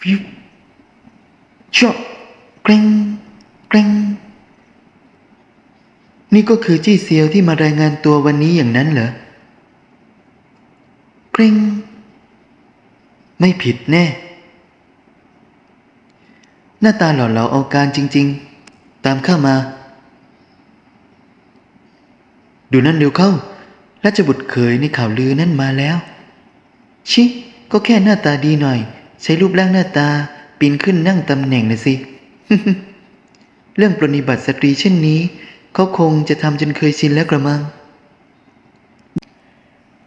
ฟิวเจาะเกรงเกรงนี่ก็คือจี้เซียวที่มารายงานตัววันนี้อย่างนั้นเหรอเกรงไม่ผิดแน่ หน้าตาหล่อเหลาเอาการจริง ๆ ตามข้ามา ดูนั่นเร็วเข้าราชบุตรเขยในข่าวลือนั่นมาแล้ว ชิ ก็แค่หน้าตาดีหน่อย ใช้รูปร่างหน้าตาปีนขึ้นนั่งตำแหน่งนะสิ เรื่องปรนนิบัติสตรีเช่นนี้ เขาคงจะทำจนเคยชินแล้วกระมัง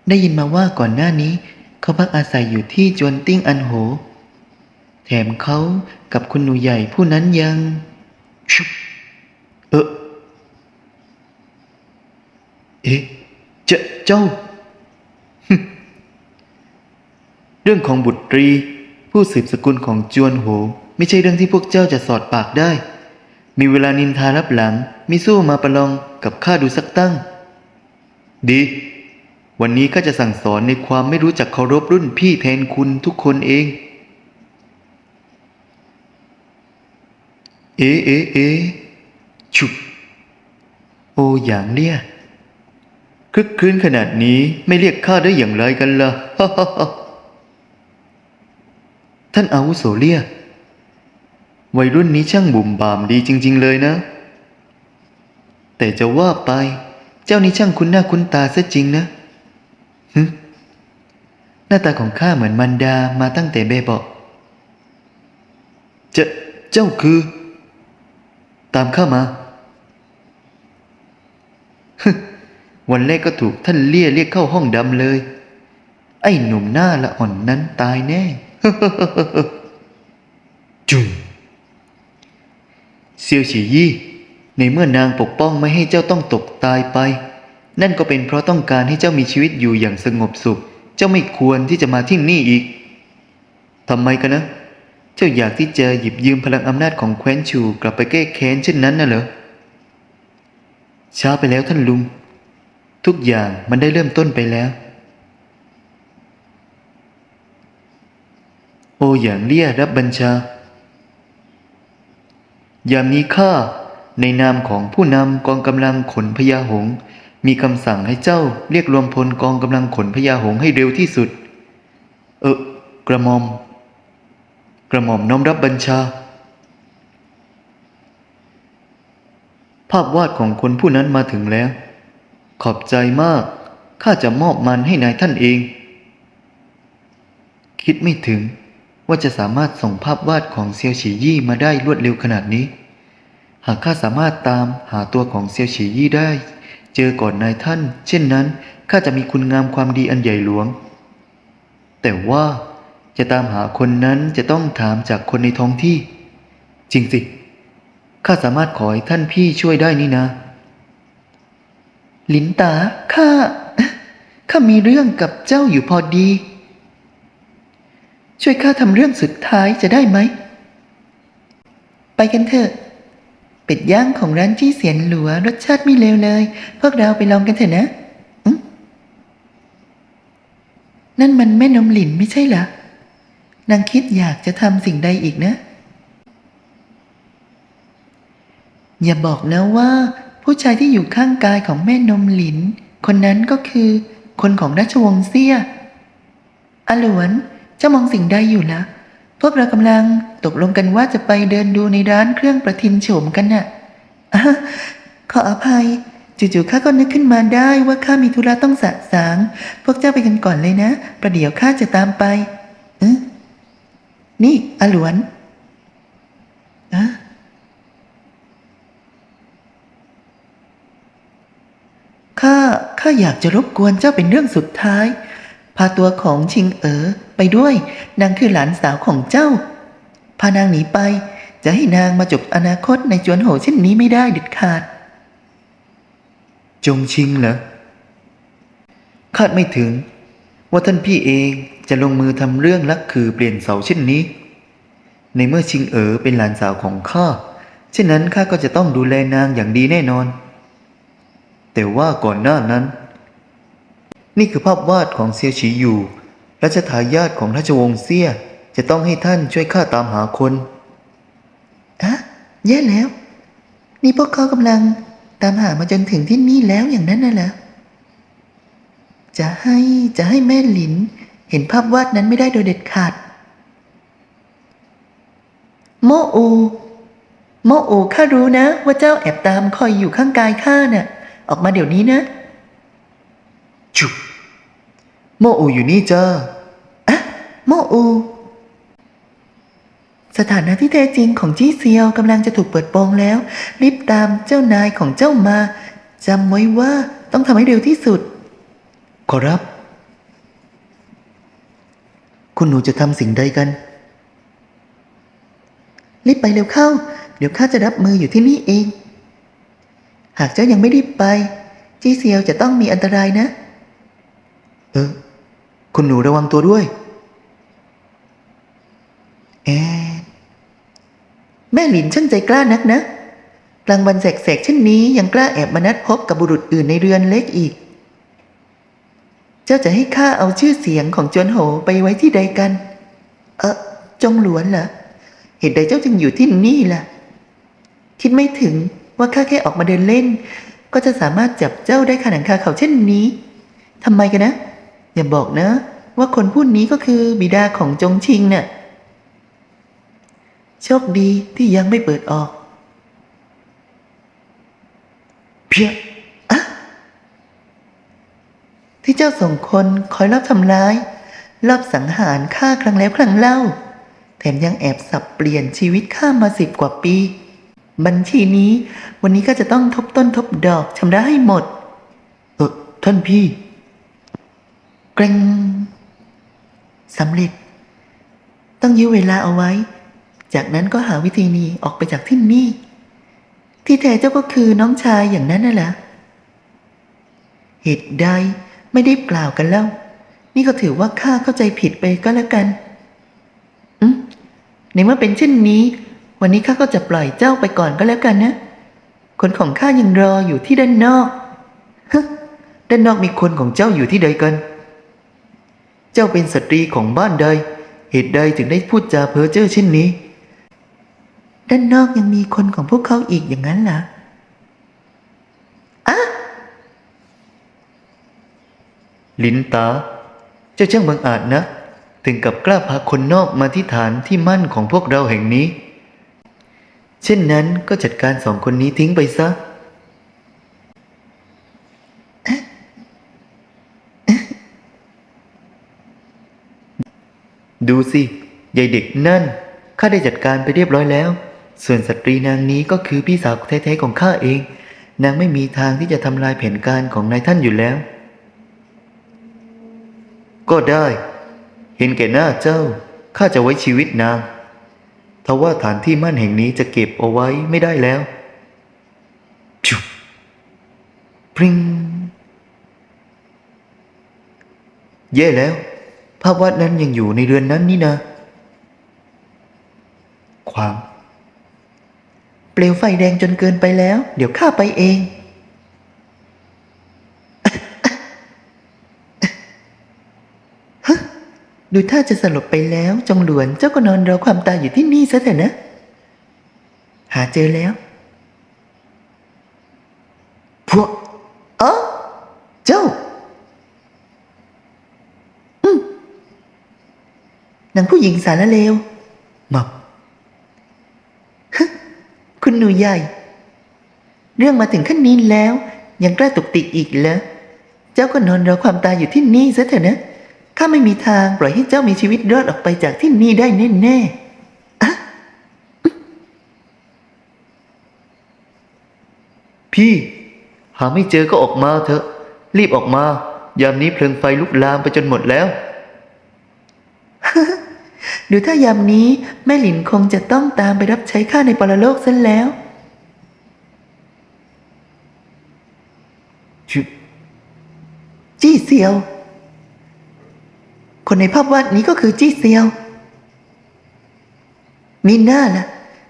ได้ยินมาว่าก่อนหน้านี้ เขาพักอาศัยอยู่ที่จวนติ้งอันโห แถมเขากับคุณหนูใหญ่ผู้นั้นยังชุบเออเอ๊ะเจเจ้า เรื่องของบุตรี ผู้สืบสกุลของจวนโหไม่ใช่เรื่องที่พวกเจ้าจะสอดปากได้ มีเวลานินทารับหลังมิสู้มาประลองกับข้าดูสักตั้ง ดี วันนี้ข้าจะสั่งสอนในความไม่รู้จักเคารพรุ่นพี่แทนคุณทุกคนเอง เอ๊ะเอ๊เอ๊ฉุบโออย่างเลี่ยคึกคืนขนาดนี้ไม่เรียกข้าได้อย่างไรกันล่ะ ท่านอาวุโสเลียวัยรุ่นนี้ช่างบุ่มบามดีจริง ๆ เลยนะ แต่จะว่าไป เจ้านี่ช่างคุ้นหน้าคุ้นตาซะจริงนะฮึหน้าตาของข้าเหมือนมันดามาตั้งแต่เบเบาะจะเจ้าคือ ตามข้ามาวันแรกก็ถูกท่านเลี่ยเรียกเข้าห้องดำเลย ไอ้หนุ่มหน้าละอ่อนนั้นตายแน่ จุงเซียวฉียี่ ในเมื่อนางปกป้องไม่ให้เจ้าต้องตกตายไป นั่นก็เป็นเพราะต้องการให้เจ้ามีชีวิตอยู่อย่างสงบสุข เจ้าไม่ควรที่จะมาที่นี่อีกทำไมกันนะ เจ้าอยากที่จะหยิบยืมพลังอำนาจของแคว้นชูกลับไปแก้แค้นเช่นนั้นน่ะเหรอช้าไปแล้วท่านลุง ทุกอย่างมันได้เริ่มต้นไปแล้ว โออย่างเลี่ยรับบัญชายามนี้ข้าในนามของผู้นำกองกำลังขนพญาหง มีคำสั่งให้เจ้าเรียกรวมพลกองกำลังขนพญาหงให้เร็วที่สุด เออกระหมอม กระหม่อมน้อมรับบัญชา ภาพวาดของคนผู้นั้นมาถึงแล้ว ขอบใจมาก ข้าจะมอบมันให้นายท่านเอง คิดไม่ถึง ว่าจะสามารถส่งภาพวาดของเซียวฉียี่มาได้รวดเร็วขนาดนี้ หากข้าสามารถตามหาตัวของเซียวฉียี่ได้ เจอก่อนนายท่าน เช่นนั้นข้าจะมีคุณงามความดีอันใหญ่หลวง แต่ว่าจะตามหาคนนั้นจะต้องถามจากคนในท้องที่ จริงสิข้าสามารถขอให้ท่านพี่ช่วยได้นี่นะ ลินตาข้าข้ามีเรื่องกับเจ้าอยู่พอดี ช่วยข้าทำเรื่องสุดท้ายจะได้ไหม ไปกันเถอะ เป็ดย่างของร้านจี้เสียนหลัวรสชาติไม่เลวเลย พวกเราไปลองกันเถอะนะ นั่นมันแม่นมหลินไม่ใช่เหรอนางคิดอยากจะทำสิ่งใดอีกนะ อย่าบอกนะว่า ผู้ชายที่อยู่ข้างกายของแม่นมหลิน คนนั้นก็คือ คนของราชวงศ์เซี่ยอหลวน เจ้ามองสิ่งใดอยู่ละพวกเรากำลังตกลงกันว่าจะไปเดินดูในร้านเครื่องประทินโฉมกันนะ่ะขออภัย จู่ๆข้าก็นึกขึ้นมาได้ว่าข้ามีธุระต้องสะสาง พวกเจ้าไปกันก่อนเลยนะ ประเดี๋ยวข้าจะตามไปอนี่อาหลวนอะข้าข้าอยากจะรบกวนเจ้าเป็นเรื่องสุดท้ายาตัวของชิงเอ๋อไปด้วย นางคือหลานสาวของเจ้า พานางหนีไป จะให้นางมาจบอนาคตในจวนโหเช่นนี้ไม่ได้เด็ดขาด จงชิงเหรอคาดไม่ถึง ว่าท่านพี่เองจะลงมือทำเรื่องลักคือเปลี่ยนเสาเช่นนี้ ในเมื่อชิงเอ๋อเป็นหลานสาวของข้าเช่นนั้นข้าก็จะต้องดูแลนางอย่างดีแน่นอน แต่ว่าก่อนหน้านั้น นี่คือภาพวาดของเซียวฉีอยู่รัชทายาทของราชวงศ์เซี่ยจะต้องให้ท่านช่วยข้าตามหาคนอะแย่แล้ว นี่พวกเขากำลังตามหามาจนถึงที่นี่แล้วอย่างนั้นน่ะเหรอจะให้จะให้แม่หลิน เห็นภาพวาดนั้นไม่ได้โดยเด็ดขาด โมโอ โมโอข้ารู้นะ ว่าเจ้าแอบตามคอยอยู่ข้างกายข้าน่ะ ออกมาเดี๋ยวนี้นะ จุบโมอูอยู่นี่เจ้าอะโมโอสถานะที่แท้จริงของจี้เซียวกำลังจะถูกเปิดโปงแล้ว รีบตามเจ้านายของเจ้ามาจำไว้ว่าต้องทำให้เร็วที่สุด ขอรับ คุณหนูจะทำสิ่งใดกัน รีบไปเร็วเข้า เดี๋ยวข้าจะรับมืออยู่ที่นี่เอง หากเจ้ายังไม่รีบไป จี้เซียวจะต้องมีอันตรายนะ เออ คุณหนูระวังตัวด้วย แอนแม่หลินช่างใจกล้านักนะ กลางวันแสกๆเช่นนี้ยังกล้าแอบมานัดพบกับบุรุษอื่นในเรือนเล็กอีก เจ้าจะให้ข้าเอาชื่อเสียงของจวนโหไปไว้ที่ใดกัน เออจงหลวนเหรอ เหตุใดเจ้าจึงอยู่ที่นี่ล่ะ คิดไม่ถึงว่าข้าแค่ออกมาเดินเล่น ก็จะสามารถจับเจ้าได้ขนาดคาเขาเช่นนี้ทำไมกันนะ อย่าบอกนะ ว่าคนผู้นี้ก็คือบิดาของจงชิงเน่ะโชคดีที่ยังไม่เปิดออก เพียอะที่เจ้าส่งคนคอยรอบทำร้ายรอบสังหารฆ่าครั้งแล้วครั้งเล่า แถมยังแอบสับเปลี่ยนชีวิตข้ามาสิบกว่าปี บัญชีนี้วันนี้ก็จะต้องทบต้นทบดอกชำระให้หมด เออท่านพี่ กรงสำเร็จ ต้องยื้อเวลาเอาไว้ จากนั้นก็หาวิธีหนี้ออกไปจากที่นี่ ที่แท้เจ้าก็คือน้องชายอย่างนั้นน่ะเหรอเหตุใดไม่ได้กล่าวกันแล้ว นี่ก็ถือว่าข้าเข้าใจผิดไปก็แล้วกันอืมในเมื่อเป็นเช่นนี้ วันนี้ข้าก็จะปล่อยเจ้าไปก่อนก็แล้วกันนะคนของข้ายังรออยู่ที่ด้านนอกฮด้านนอกมีคนของเจ้าอยู่ที่ใดกัน เจ้าเป็นสตรีของบ้านใด เหตุใดถึงได้พูดจาเพ้อเจ้อเช่นนี้ ด้านนอกยังมีคนของพวกเขาอีกอย่างนั้นเหรออะลินตา เจ้าช่างบังอาจนะ ถึงกับกล้าพาคนนอกมาที่ฐานที่มั่นของพวกเราแห่งนี้ เช่นนั้นก็จัดการสองคนนี้ทิ้งไปซะ ดูสิยายเด็กนั่นข้าได้จัดการไปเรียบร้อยแล้ว ส่วนสตรีนางนี้ก็คือพี่สาวแท้ๆของข้าเอง นางไม่มีทางที่จะทำลายแผนการของนายท่านอยู่แล้ว ก็ได้ เห็นแก่หน้าเจ้าข้าจะไว้ชีวิตนางทว่าฐานที่มั่นแห่งนี้จะเก็บเอาไว้ไม่ได้แล้วจุบปริงแย่แล้ว ภาพวาดนั้นยังอยู่ในเรือนนั้นนี่นะ ความ เปลวไฟแดงจนเกินไปแล้ว เดี๋ยวข้าไปเองฮะดูท่าจะสลบไปแล้วจงหลวนเจ้าก็นอนรอความตายอยู่ที่นี่ซะเถอะนะ หาเจอแล้ว พวก อ๋อเจ้า อืม นางผู้หญิงสารเลวมับคุณหนูใหญ่ เรื่องมาถึงขั้นนี้แล้ว ยังกล้าตุกติกอีกเหรอเจ้าก็นอนรอความตายอยู่ที่นี่ซะเถอะนะข้าไม่มีทางปล่อยให้เจ้ามีชีวิตรอดออกไปจากที่นี่ได้แน่ๆอะพี่ หาไม่เจอก็ออกมาเถอะ รีบออกมา ยามนี้เพลิงไฟลุกลามไปจนหมดแล้ว ดูถ้ายามนี้แม่หลินคงจะต้องตามไปรับใช้ข้าในปรโลกซะแล้วจี้เซียว คนในภาพวาดนี้ก็คือจี้เซียว มีหน้าล่ะ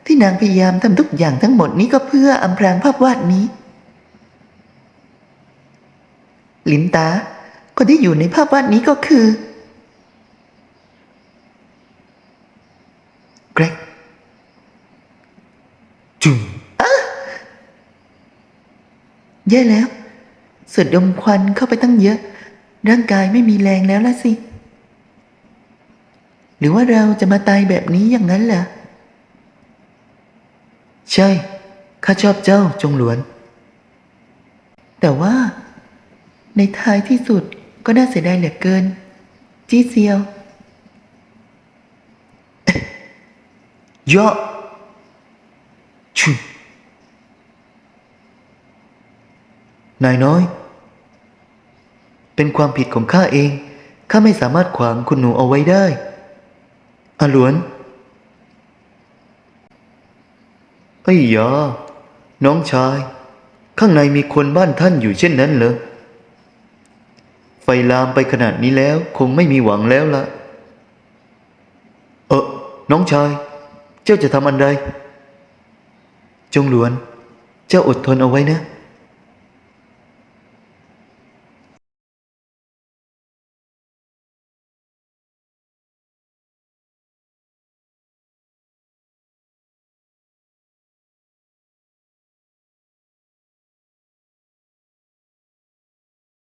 ที่นางพยายามทำทุกอย่างทั้งหมดนี้ก็เพื่ออำพรางภาพวาดนี้ หลินตา คนที่อยู่ในภาพวาดนี้ก็คือ แกรกจุ่มแย่แล้วสูดดมควันเข้าไปตั้งเยอะ ร่างกายไม่มีแรงแล้วละสิ หรือว่าเราจะมาตายแบบนี้อย่างนั้นเหรอใช่ ข้าชอบเจ้าจงหลวน แต่ว่า ในท้ายที่สุดก็น่าเสียดายเหลือเกิน จีเซียว ยอะชุนายน้อย เป็นความผิดของข้าเอง ข้าไม่สามารถขวางคุณหนูเอาไว้ได้อาหลวนไอ้ยาน้องชาย ข้างในมีคนบ้านท่านอยู่เช่นนั้นเหรอ ไฟลามไปขนาดนี้แล้ว คงไม่มีหวังแล้วละ เออน้องชาย เจ้าจะทำอันใดจงหลวน เจ้าอดทนเอาไว้นะ